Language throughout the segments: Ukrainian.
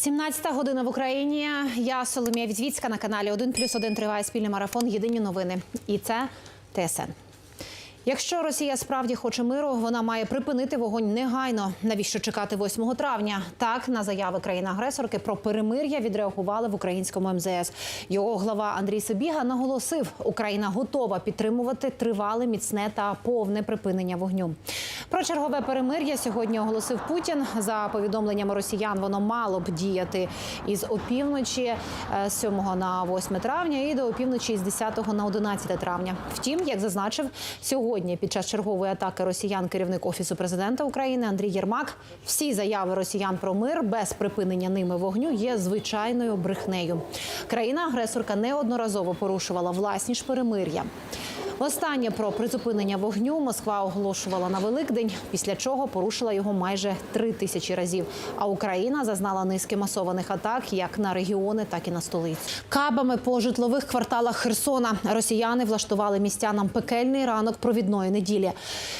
17 година в Україні. Я Соломія Візвіцька на каналі 1 плюс 1 триває спільний марафон. Єдині новини. І це ТСН. Якщо Росія справді хоче миру, вона має припинити вогонь негайно. Навіщо чекати 8 травня? Так на заяви країни-агресорки про перемир'я відреагували в українському МЗС. Його глава Андрій Собіга наголосив, Україна готова підтримувати тривале, міцне та повне припинення вогню. Про чергове перемир'я сьогодні оголосив Путін. За повідомленнями росіян, воно мало б діяти із опівночі е, з 7 на 8 травня і до опівночі з 10 на 11 травня. Втім, як зазначив сьогодні під час чергової атаки росіян керівник офісу президента України Андрій Єрмак, всі заяви росіян про мир без припинення ними вогню є звичайною брехнею. Країна-агресорка неодноразово порушувала власні ж перемир'я. Останнє про призупинення вогню Москва оголошувала на Великдень, після чого порушила його майже три тисячі разів. А Україна зазнала низки масованих атак як на регіони, так і на столицю. Кабами по житлових кварталах Херсона росіяни влаштували містянам пекельний ранок провідної неділі.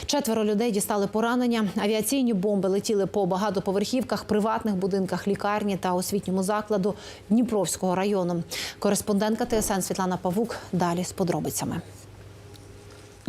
Четверо людей дістали поранення. Авіаційні бомби летіли по багатоповерхівках, приватних будинках, лікарні та освітньому закладу Дніпровського району. Кореспондентка ТСН Світлана Павук далі з подробицями.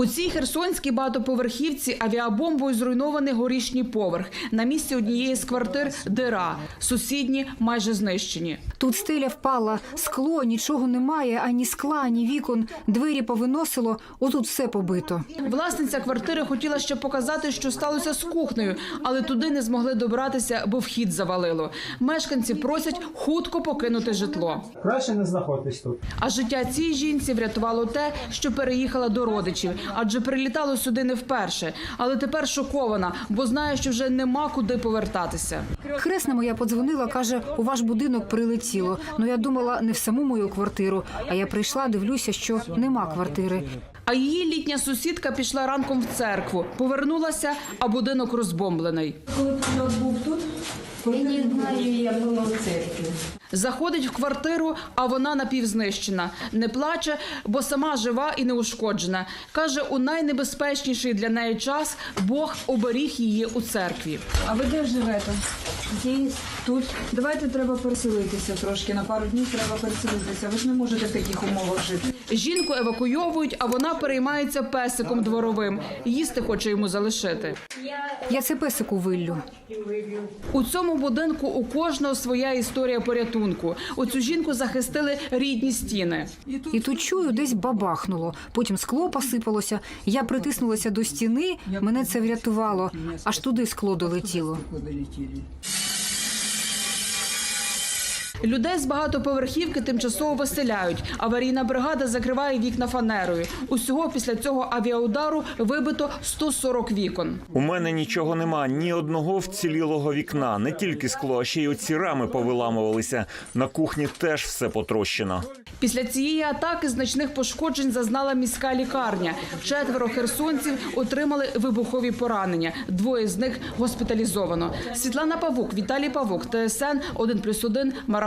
У цій херсонській багатоповерхівці авіабомбою зруйнований горішній поверх. На місці однієї з квартир дира. Сусідні майже знищені. Тут стеля впала, скло, нічого немає, ані скла, ані вікон. Двері повиносило, отут все побито. Власниця квартири хотіла ще показати, що сталося з кухнею, але туди не змогли добратися, бо вхід завалило. Мешканці просять хутко покинути житло. Краще не знаходитись тут. А життя цій жінці врятувало те, що переїхала до родичів, адже прилітало сюди не вперше. Але тепер шокована, бо знає, що вже нема куди повертатися. Хресна моя подзвонила, каже, у ваш будинок прилетіло. Ну я думала, не в саму мою квартиру. А я прийшла, дивлюся, що нема квартири. А її літня сусідка пішла ранком в церкву, повернулася, а будинок розбомблений. Коли був тут, я не знаю, я була в церкві. Заходить в квартиру, а вона напівзнищена. Не плаче, бо сама жива і неушкоджена. Каже, у найнебезпечніший для неї час Бог оберіг її у церкві. А ви де живете? Здесь, тут. Давайте треба переселитися трошки. На пару днів треба переселитися. Ви ж не можете в таких умовах жити. Жінку евакуйовують, а вона переймається песиком дворовим. Їсти хоче йому залишити. Я це песику виллю. У цьому будинку у кожного своя історія порятунку. Оцю жінку захистили рідні стіни. І тут чую, десь бабахнуло. Потім скло посипалося. Я притиснулася до стіни, мене це врятувало. Аж туди скло долетіло. Людей з багатоповерхівки тимчасово виселяють. Аварійна бригада закриває вікна фанерою. Усього після цього авіаудару вибито 140 вікон. У мене нічого нема, ні одного вцілілого вікна, не тільки скло, а ще й оці рами повиламувалися. На кухні теж все потрощено. Після цієї атаки значних пошкоджень зазнала міська лікарня. Четверо херсонців отримали вибухові поранення. Двоє з них госпіталізовано. Світлана Павук, Віталій Павук, ТСН 1+,1,